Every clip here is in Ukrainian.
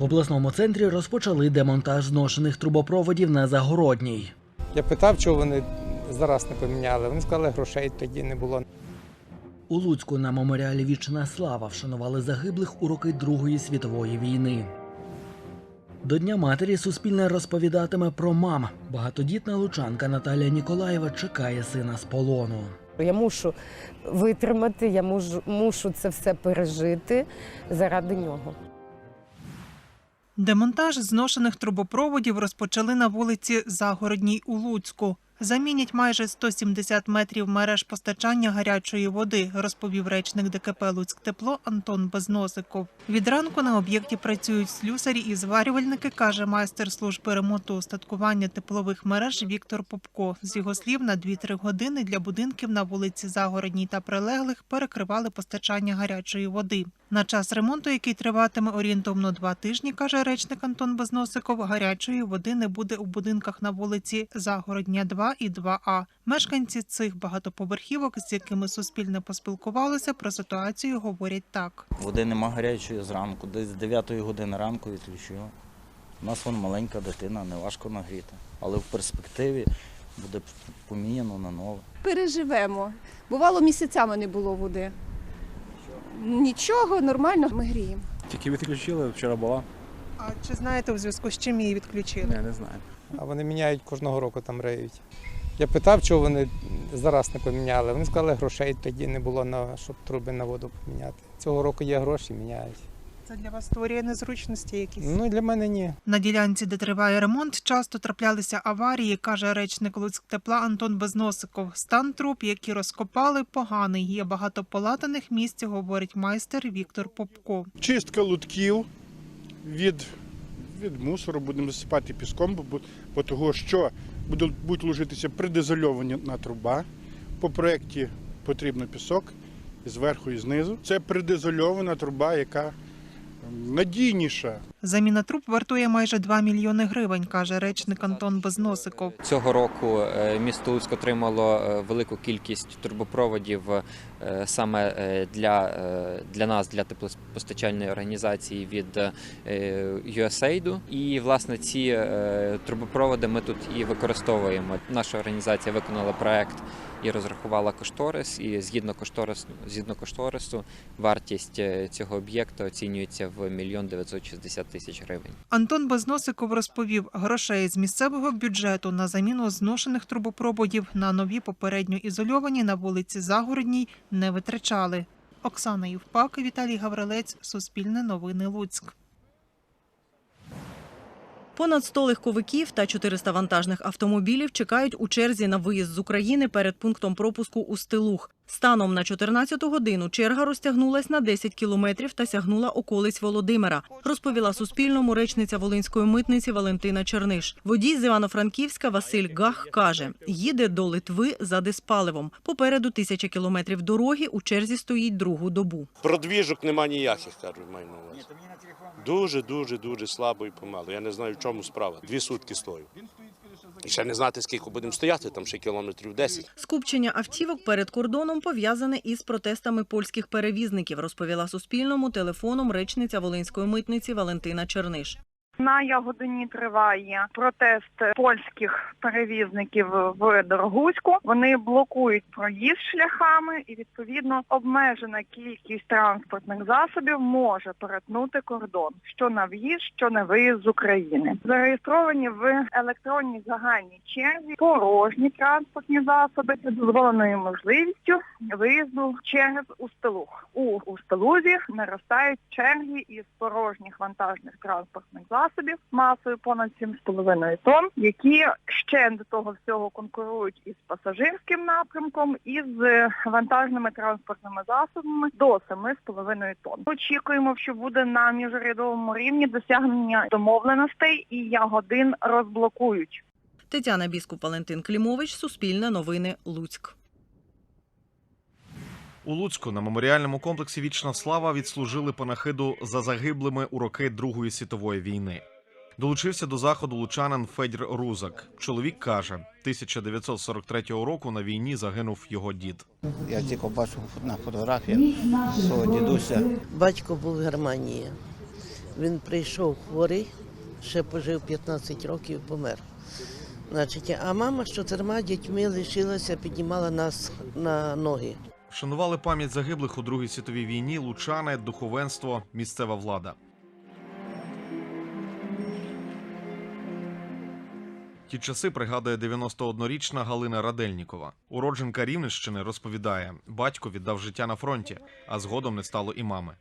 В обласному центрі розпочали демонтаж зношених трубопроводів на Загородній. Я питав, чого вони зараз не поміняли. Вони сказали, грошей тоді не було. У Луцьку на меморіалі Вічна слава вшанували загиблих у роки Другої світової війни. До Дня матері Суспільне розповідатиме про мам. Багатодітна лучанка Наталія Ніколаєва чекає сина з полону. Я мушу витримати, я мушу, мушу це все пережити заради нього. Демонтаж зношених трубопроводів розпочали на вулиці Загородній у Луцьку. Замінять майже 170 метрів мереж постачання гарячої води, розповів речник ДКП «Луцьктепло» Антон Безносиков. Від ранку на об'єкті працюють слюсарі і зварювальники, каже майстер служби ремонту устаткування теплових мереж Віктор Попко. З його слів, на 2-3 години для будинків на вулиці Загородній та прилеглих перекривали постачання гарячої води. На час ремонту, який триватиме орієнтовно два тижні, каже речник Антон Безносиков, гарячої води не буде у будинках на вулиці Загородня 2 і 2А. Мешканці цих багатоповерхівок, з якими суспільне поспілкувалося, про ситуацію говорять так. Води нема гарячої зранку, десь з 9 години ранку відключила. У нас вон маленька дитина, не важко нагріти. Але в перспективі буде поміняно на нове. переживемо. Бувало, місяцями не було води. Нічого, нормально, ми гріємо. Тільки відключили, вчора була. А чи знаєте, у зв'язку з чим її відключили? Не, не знаю. А вони міняють кожного року там реють. Я питав, чого вони зараз не поміняли. Вони сказали, грошей тоді не було, на, щоб труби на воду поміняти. Цього року є гроші, міняють. Це для вас створює незручності якісь? Ну для мене ні. На ділянці, де триває ремонт, часто траплялися аварії, каже речник Луцьктепла Антон Безносиков. Стан труб, які розкопали, поганий. Є багато полатаних місць, говорить майстер Віктор Попко. чистка лутків від, від мусору, будемо засипати піском, бо, бо- того, що будуть, будуть ложитися предизольована труба. По проєкті потрібно пісок і зверху і знизу. Це предизольована труба, яка надійніша. Заміна труб вартує майже 2 мільйони гривень, каже речник Антон Безносиков. Цього року е, місто Луцьк отримало е, велику кількість трубопроводів саме е, для, е, для нас, для теплопостачальної організації від е, USAID. І власне ці е, трубопроводи ми тут і використовуємо. Наша організація виконала проект і розрахувала кошторис. І згідно кошторису, згідно кошторису, вартість е, цього об'єкту оцінюється в мільйон 960 тисяч гривень. Антон Безносиков розповів, грошей з місцевого бюджету на заміну зношених трубопроводів на нові попередньо ізольовані на вулиці Загородній не витрачали. Оксана Євпак, Віталій Гаврилець, Суспільне новини Луцьк. Понад 100 легковиків та 400 вантажних автомобілів чекають у черзі на виїзд з України перед пунктом пропуску у Стилух. Станом на 14 годину черга розтягнулась на 10 кілометрів та сягнула околиць Володимира, розповіла Суспільному речниця Волинської митниці Валентина Черниш. Водій з Івано-Франківська Василь Гах каже, їде до Литви за диспаливом. Попереду тисяча кілометрів дороги у черзі стоїть другу добу. Продвіжок нема ніяких, кажуть, маю на увазі. Дуже, дуже, дуже слабо і помало. Я не знаю, в чому справа. Дві сутки стою. Ще не знати, скільки будемо стояти, там ще кілометрів 10. Скупчення автівок перед кордоном пов'язане із протестами польських перевізників, розповіла Суспільному телефоном речниця Волинської митниці Валентина Черниш. На Ягодині триває протест польських перевізників в Дорогуську. Вони блокують проїзд шляхами, і відповідно обмежена кількість транспортних засобів може перетнути кордон, що на в'їзд, що на виїзд з України. Зареєстровані в електронній загальній черзі порожні транспортні засоби з дозволеною можливістю виїзду через Устилух. У Устилузі наростають черги із порожніх вантажних транспортних засобів масою понад 7,5 тонн, які ще до того всього конкурують із пасажирським напрямком і з вантажними транспортними засобами до 7,5 тонн. Очікуємо, що буде на міжрядовому рівні досягнення домовленостей і ягодин розблокують. Тетяна Біскуп, Валентин Клімович, Суспільне новини, Луцьк. У Луцьку на меморіальному комплексі Вічна слава відслужили панахиду за загиблими у роки Другої світової війни. Долучився до заходу лучанин Федір Рузак. Чоловік каже, 1943 року на війні загинув його дід. Я тільки бачив на фотографіях свого дідуся. Батько був в Германії. Він прийшов хворий, ще пожив 15 років і помер. Значить, а мама з чотирма дітьми лишилася, піднімала нас на ноги. Вшанували пам'ять загиблих у Другій світовій війні, лучани, духовенство, місцева влада. Ті часи пригадує 91-річна Галина Радельнікова. Уродженка Рівненщини розповідає, батько віддав життя на фронті, а згодом не стало і мами.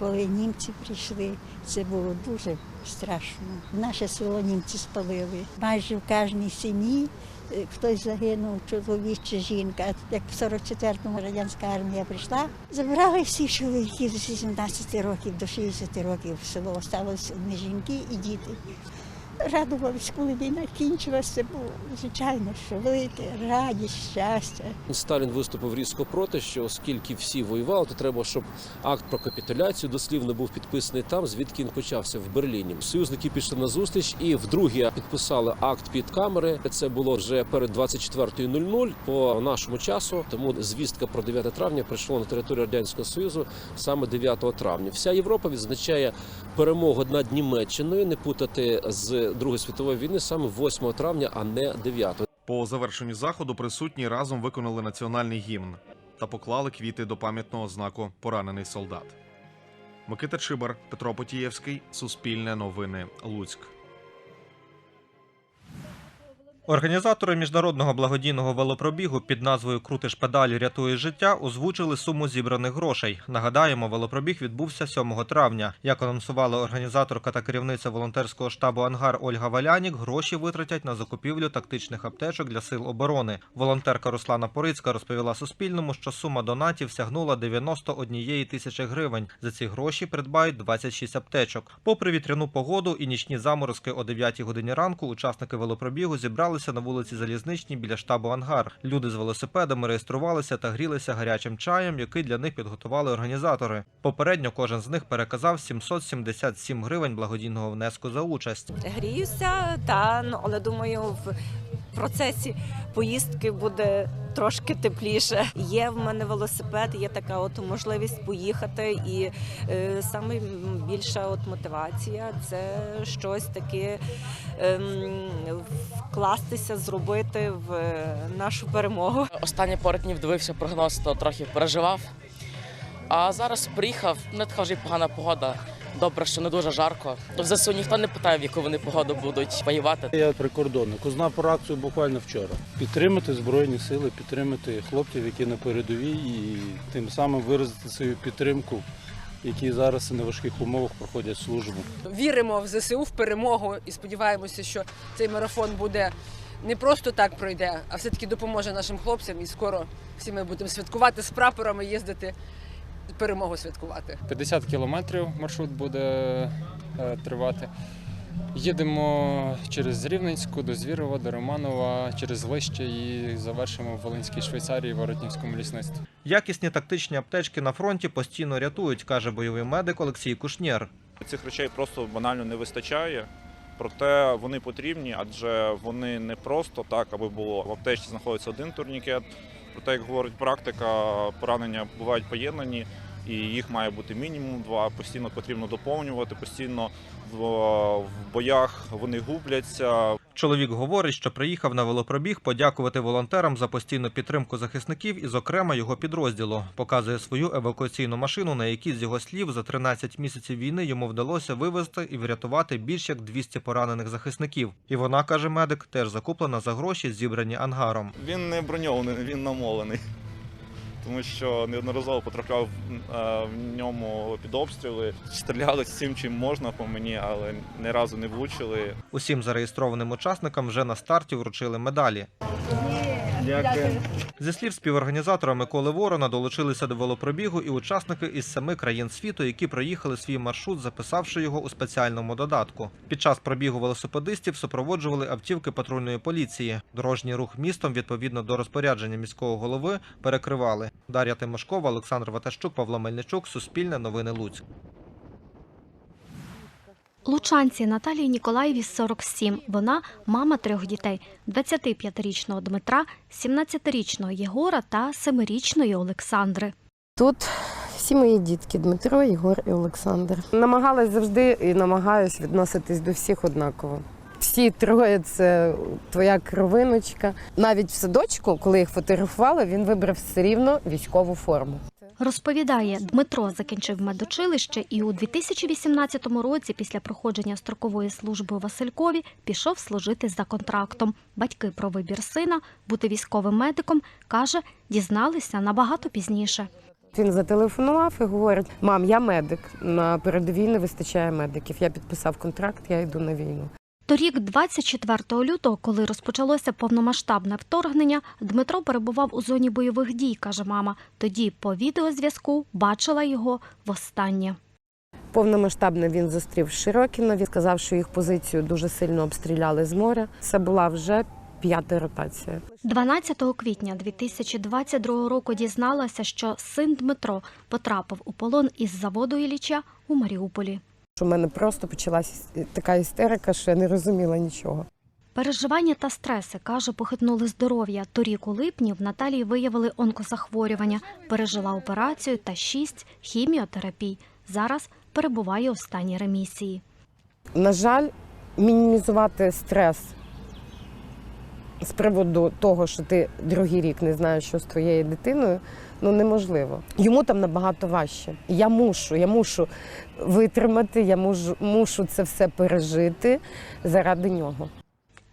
Коли німці прийшли, це було дуже страшно. Наше село німці спалили. Майже в кожній сім'ї е, хтось загинув, чоловік чи жінка. Як в 44-му радянська армія прийшла, забрали всіх чоловіків з 18 років до 60 років в село. Осталось одні жінки і діти. Радувались, коли війна кінчилася, було звичайно, що велике радість, щастя. Сталін виступив різко проти, що оскільки всі воювали, то треба, щоб акт про капітуляцію дослівно був підписаний там, звідки він почався в Берліні. Союзники пішли на зустріч і вдруге підписали акт під камери. Це було вже перед 24.00 по нашому часу. Тому звістка про 9 травня прийшла на територію радянського союзу саме 9 травня. Вся Європа відзначає перемогу над Німеччиною, не путати з Другої світової війни саме 8 травня, а не 9. По завершенню заходу присутні разом виконали національний гімн та поклали квіти до пам'ятного знаку Поранений солдат. Микита Чибар, Петро Потієвський, Суспільне новини, Луцьк. Організатори міжнародного благодійного велопробігу під назвою Крутиш педалі рятує життя озвучили суму зібраних грошей. Нагадаємо, велопробіг відбувся 7 травня. Як анонсувала організаторка та керівниця волонтерського штабу Ангар Ольга Валянік, гроші витратять на закупівлю тактичних аптечок для сил оборони. Волонтерка Руслана Порицька розповіла Суспільному, що сума донатів сягнула 91 тисячі гривень. За ці гроші придбають 26 аптечок. Попри вітряну погоду і нічні заморозки о 9 годині ранку, учасники велопробігу зібралися на вулиці Залізничній біля штабу Ангар. Люди з велосипедами реєструвалися та грілися гарячим чаєм, який для них підготували організатори. Попередньо кожен з них переказав 777 гривень благодійного внеску за участь. Гріюся, та ну але думаю, процесі поїздки буде трошки тепліше. Є в мене велосипед, є така от можливість поїхати, і е, саме більша от мотивація це щось таке ем, вкластися, зробити в е, нашу перемогу. Останні пару днів дивився прогноз, то трохи переживав. А зараз приїхав, не така вже погана погода. Добре, що не дуже жарко. В ЗСУ ніхто не питає, в яку вони погоду будуть воювати. Я прикордонник. Узнав про акцію буквально вчора. Підтримати Збройні сили, підтримати хлопців, які на передовій, і тим самим виразити свою підтримку, які зараз на важких умовах проходять службу. Віримо в ЗСУ, в перемогу і сподіваємося, що цей марафон буде не просто так пройде, а все-таки допоможе нашим хлопцям. І скоро всі ми будемо святкувати з прапорами, їздити перемогу святкувати. 50 кілометрів маршрут буде е, тривати. Їдемо через Рівненську до Звірова, до Романова, через Лище і завершимо в Волинській Швейцарії, Воротнівському лісництві. Якісні тактичні аптечки на фронті постійно рятують, каже бойовий медик Олексій Кушнєр. Цих речей просто банально не вистачає. Проте вони потрібні, адже вони не просто так, аби було. В аптечці знаходиться один турнікет. Проте, як говорить практика, поранення бувають поєднані, і їх має бути мінімум два. Постійно потрібно доповнювати, постійно в, в боях вони губляться. Чоловік говорить, що приїхав на велопробіг подякувати волонтерам за постійну підтримку захисників і, зокрема, його підрозділу. Показує свою евакуаційну машину, на якій з його слів за 13 місяців війни йому вдалося вивезти і врятувати більш як 200 поранених захисників. І вона каже медик, теж закуплена за гроші, зібрані ангаром. Він не броньований, він намолений. Тому що неодноразово потрапляв е, в ньому під обстріли. Стріляли всім, чим можна по мені, але ні разу не влучили. Усім зареєстрованим учасникам вже на старті вручили медалі. Дякую. Зі слів співорганізатора Миколи Ворона долучилися до велопробігу і учасники із семи країн світу, які проїхали свій маршрут, записавши його у спеціальному додатку. Під час пробігу велосипедистів супроводжували автівки патрульної поліції. Дорожній рух містом відповідно до розпорядження міського голови перекривали. Дар'я Тимошкова, Олександр Ватащук, Павло Мельничук, Суспільне новини Луцьк. Лучанці Наталії Ніколаєві 47. Вона мама трьох дітей: 25-річного Дмитра, 17-річного Єгора та 7-річної Олександри. Тут Всі мої дітки Дмитро, Єгор і Олександр. Намагалась завжди і намагаюсь відноситись до всіх однаково. Всі троє це твоя кровиночка. Навіть в садочку, коли їх фотографували, він вибрав все рівно військову форму. Розповідає, Дмитро закінчив медучилище і у 2018 році, після проходження строкової служби у Василькові, пішов служити за контрактом. Батьки про вибір сина бути військовим медиком каже, дізналися набагато пізніше. Він зателефонував і говорить: мам, я медик. На передовій не вистачає медиків. Я підписав контракт, я йду на війну. Торік, 24 лютого, коли розпочалося повномасштабне вторгнення, Дмитро перебував у зоні бойових дій, каже мама. Тоді по відеозв'язку бачила його востаннє. Повномасштабно він зустрів Широкіна. Він сказав, що їх позицію дуже сильно обстріляли з моря. Це була вже п'ята ротація. 12 квітня 2022 року дізналася, що син Дмитро потрапив у полон із заводу Ілліча у Маріуполі. У мене просто почалася така істерика, що я не розуміла нічого. Переживання та стреси, каже, похитнули здоров'я. Торік у липні в Наталії виявили онкозахворювання, пережила операцію та шість хіміотерапій. Зараз перебуває у стані ремісії. На жаль, мінімізувати стрес з приводу того, що ти другий рік не знаєш, що з твоєю дитиною, ну неможливо. Йому там набагато важче. Я мушу, я мушу витримати, я мушу, мушу це все пережити заради нього.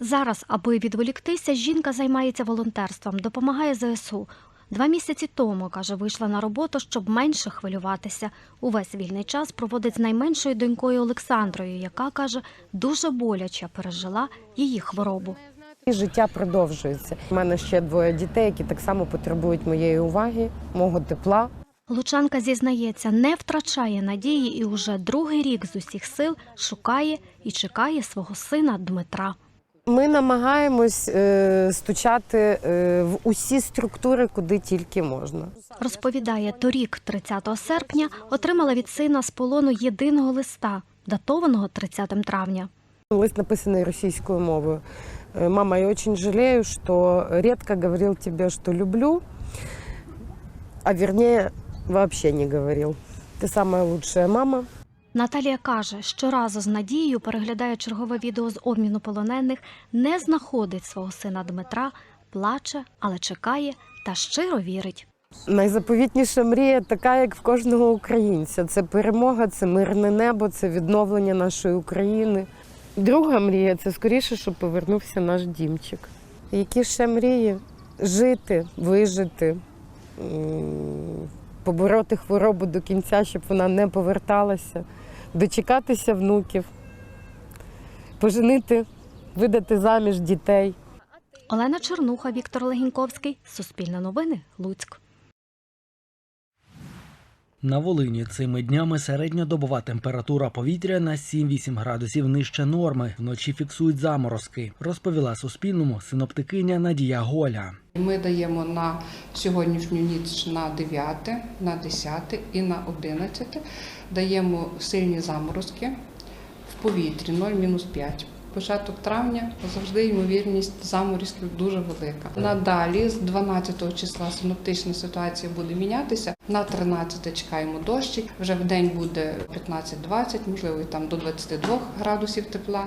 Зараз, аби відволіктися, жінка займається волонтерством, допомагає ЗСУ. Два місяці тому, каже, вийшла на роботу, щоб менше хвилюватися. Увесь вільний час проводить з найменшою донькою Олександрою, яка каже, дуже боляче пережила її хворобу. І життя продовжується. У мене ще двоє дітей, які так само потребують моєї уваги, мого тепла. Лучанка зізнається, не втрачає надії і уже другий рік з усіх сил шукає і чекає свого сина Дмитра. Ми намагаємось е, стучати е, в усі структури, куди тільки можна. Розповідає, торік, 30 серпня, отримала від сина з полону єдиного листа, датованого 30 травня. Лист написаний російською мовою. Э, Мама, я очень жалею, что редко говорил тебе, что люблю, а вернее вообще не говорил. Ты самая лучшая мама. Наталія каже, щоразу з надією переглядає чергове відео з обміну полонених, не знаходить свого сина Дмитра, плаче, але чекає та щиро вірить. Найзаповітніша мрія така, як в кожного українця. Це перемога, це мирне небо, це відновлення нашої України. Друга мрія це скоріше, щоб повернувся наш дімчик. Які ще мрії? Жити, вижити, побороти хворобу до кінця, щоб вона не поверталася, дочекатися внуків, поженити, видати заміж дітей. Олена Чернуха, Віктор Легіньковський, Суспільне новини, Луцьк. На Волині цими днями середньодобова температура повітря на 7-8 градусів нижче норми. Вночі фіксують заморозки, розповіла Суспільному синоптикиня Надія Голя. Ми даємо на сьогоднішню ніч на 9, на 10 і на 11. Даємо сильні заморозки в повітрі 0-5. Початок травня завжди ймовірність заморозків дуже велика. Надалі з 12 числа синоптична ситуація буде мінятися. На 13 чекаємо дощі. Вже в день буде 15-20, можливо, і там до 22 градусів тепла.